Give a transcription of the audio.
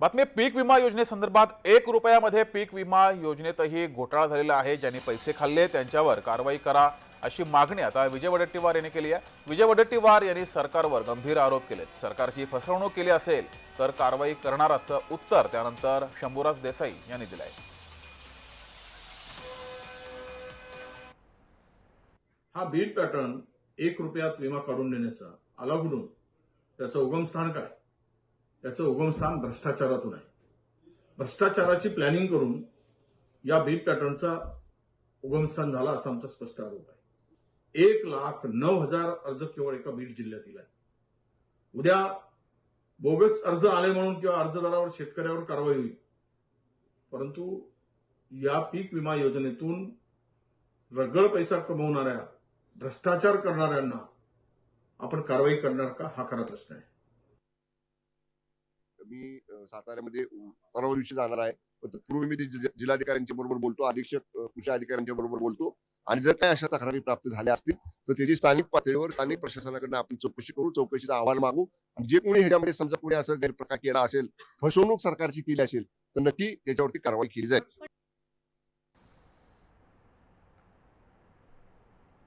बातमी पीक विमा योजनेसंदर्भात एक रुपयामध्ये पीक विमा योजनेतही घोटाळा झालेला आहे. ज्यांनी पैसे खाल्ले त्यांच्यावर कारवाई करा अशी मागणी आता विजय वडेट्टीवार यांनी केली आहे. विजय वडेट्टीवार यांनी सरकारवर गंभीर आरोप केलेत. सरकारची फसवणूक केली असेल तर कारवाई करणार असं उत्तर त्यानंतर शंभूराज देसाई यांनी दिलं आहे हा बीट पॅटर्न एक रुपयात विमा काढून देण्याचा आला त्याचं उगमस्थान काय? त्याचं उगमस्थान भ्रष्टाचारातून आहे. भ्रष्टाचाराची प्लॅनिंग करून या बीट पॅटर्नचा उगमस्थान झाला असा आमचा स्पष्ट आरोप आहे. एक लाख नऊ हजार अर्ज केवळ एका बीड जिल्ह्यातील आहे उद्या बोगस अर्ज आले म्हणून किंवा अर्जदारावर शेतकऱ्यावर कारवाई होईल. परंतु या पीक विमा योजनेतून रगळ पैसा कमवणाऱ्या भ्रष्टाचार करणाऱ्यांना आपण कारवाई करणार का? हा खरा प्रश्न आहे. मी साताऱ्यामध्ये परवा दिवशी जाणार आहे. पूर्वी मी जिल्हाधिकाऱ्यांच्या बरोबर बोलतो अधीक्षक कृषी अधिकाऱ्यांच्या बरोबर बोलतो. आणि जर काही अशा तक्रारी प्राप्त झाल्या असतील तर त्याची स्थानिक पातळीवर स्थानिक प्रशासनाकडनं आपण चौकशी करू चौकशीचा अहवाल मागू. जे कोणी ह्याच्यामध्ये समजा कोणी असं गैरप्रकार केला असेल फसवणूक सरकारची केली असेल तर नक्की त्याच्यावरती कारवाई केली जाईल.